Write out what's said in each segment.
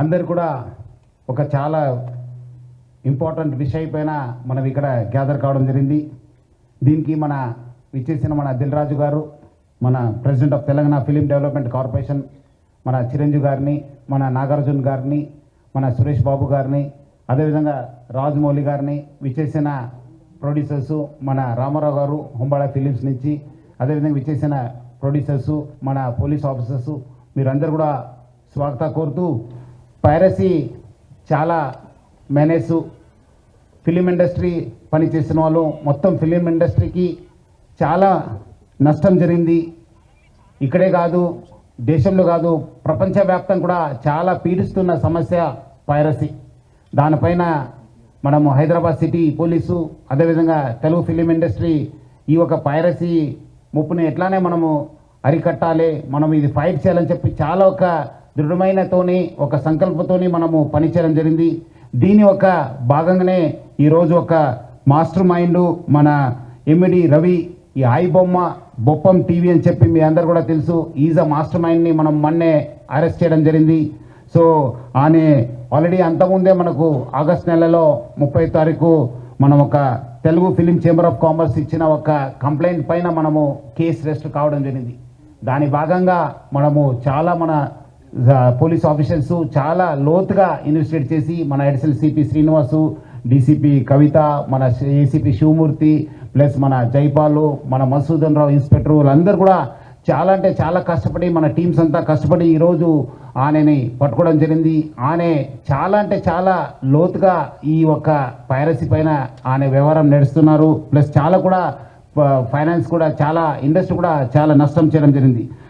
అందరు కూడా ఒక చాలా ఇంపార్టెంట్ విషయం పైన మనం ఇక్కడ గ్యాదర్ కావడం జరిగింది. దీనికి మన విచ్చేసిన మన దిల్ రాజు గారు మన president of Telangana film development corporation మన చిరంజీవి గారిని మన నాగార్జున గారిని మన సురేష్ బాబు గారిని అదేవిధంగా రాజమౌళి గారిని విచ్చేసిన ప్రొడ్యూసర్సు మన రామారావు గారు హుంబాళ ఫిలిమ్స్ నుంచి అదేవిధంగా విచ్చేసిన ప్రొడ్యూసర్సు మన పోలీస్ ఆఫీసర్సు మీరందరూ కూడా స్వాగత కోరుతూ పైరసీ చాలా మేనేసు ఫిలిం ఇండస్ట్రీ పనిచేసిన వాళ్ళు మొత్తం ఫిలిం ఇండస్ట్రీకి చాలా నష్టం జరిగింది. ఇక్కడే కాదు దేశంలో కాదు ప్రపంచవ్యాప్తం కూడా చాలా పీడిస్తున్న సమస్య పైరసీ. దానిపైన మనము హైదరాబాద్ సిటీ పోలీసు అదేవిధంగా తెలుగు ఫిలిం ఇండస్ట్రీ ఈ ఒక పైరసీ ముప్పుని ఎట్లానే మనము అరికట్టాలి మనం ఇది ఫైట్ చేయాలని చెప్పి చాలా ఒక దృఢమైనతోని ఒక సంకల్పంతోని మనము పనిచేయడం జరిగింది. దీని ఒక భాగంగానే ఈరోజు ఒక మాస్టర్ మైండ్ మన ఎమ్మిడి రవి ఈ ఐ బొమ్మ బొప్పం టీవీ అని చెప్పి మీ అందరు కూడా తెలుసు. ఈజ్ అ మాస్టర్ మైండ్ని మనం మొన్నే అరెస్ట్ చేయడం జరిగింది. సో ఆమె ఆల్రెడీ అంతకుముందే మనకు ఆగస్ట్ నెలలో ముప్పై తారీఖు మనం ఒక Telugu film chamber of commerce ఇచ్చిన ఒక కంప్లైంట్ పైన మనము కేసు రిజిస్టర్ కావడం జరిగింది. దాని భాగంగా మనము చాలా మన పోలీస్ ఆఫీసర్స్ చాలా లోతుగా ఇన్వెస్టిగేట్ చేసి మన additional CP Srinivasu DCP Kavitha మన ఏసీపీ శివమూర్తి ప్లస్ మన జైపాలు మన మసూదన్ రావు ఇన్స్పెక్టర్ వాళ్ళందరూ కూడా చాలా అంటే చాలా కష్టపడి మన టీమ్స్ అంతా కష్టపడి ఈరోజు ఆనేని పట్టుకోవడం జరిగింది. ఆనే చాలా అంటే చాలా లోతుగా ఈ ఒక్క పైరసీ పైన ఆనే వ్యవహారం నడుస్తున్నారు. ప్లస్ చాలా కూడా ఫైనాన్స్ కూడా చాలా ఇండస్ట్రీ కూడా చాలా నష్టం చేయడం జరిగింది.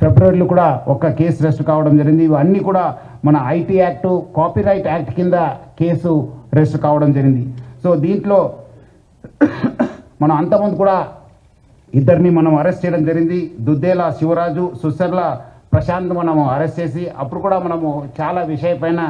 ఫిబ్రవరిలో కూడా ఒక కేసు రెస్ట్ కావడం జరిగింది. ఇవన్నీ కూడా మన ఐటీ యాక్ట్ కాపీరైట్ యాక్ట్ కింద కేసు రెస్ట్ కావడం జరిగింది. సో దీంట్లో మనం అంతకుముందు కూడా ఇద్దరిని మనం అరెస్ట్ చేయడం జరిగింది. దుద్దేల శివరాజు సుసర్ల ప్రశాంత్ మనము అరెస్ట్ చేసి అప్పుడు కూడా మనము చాలా విషయపైన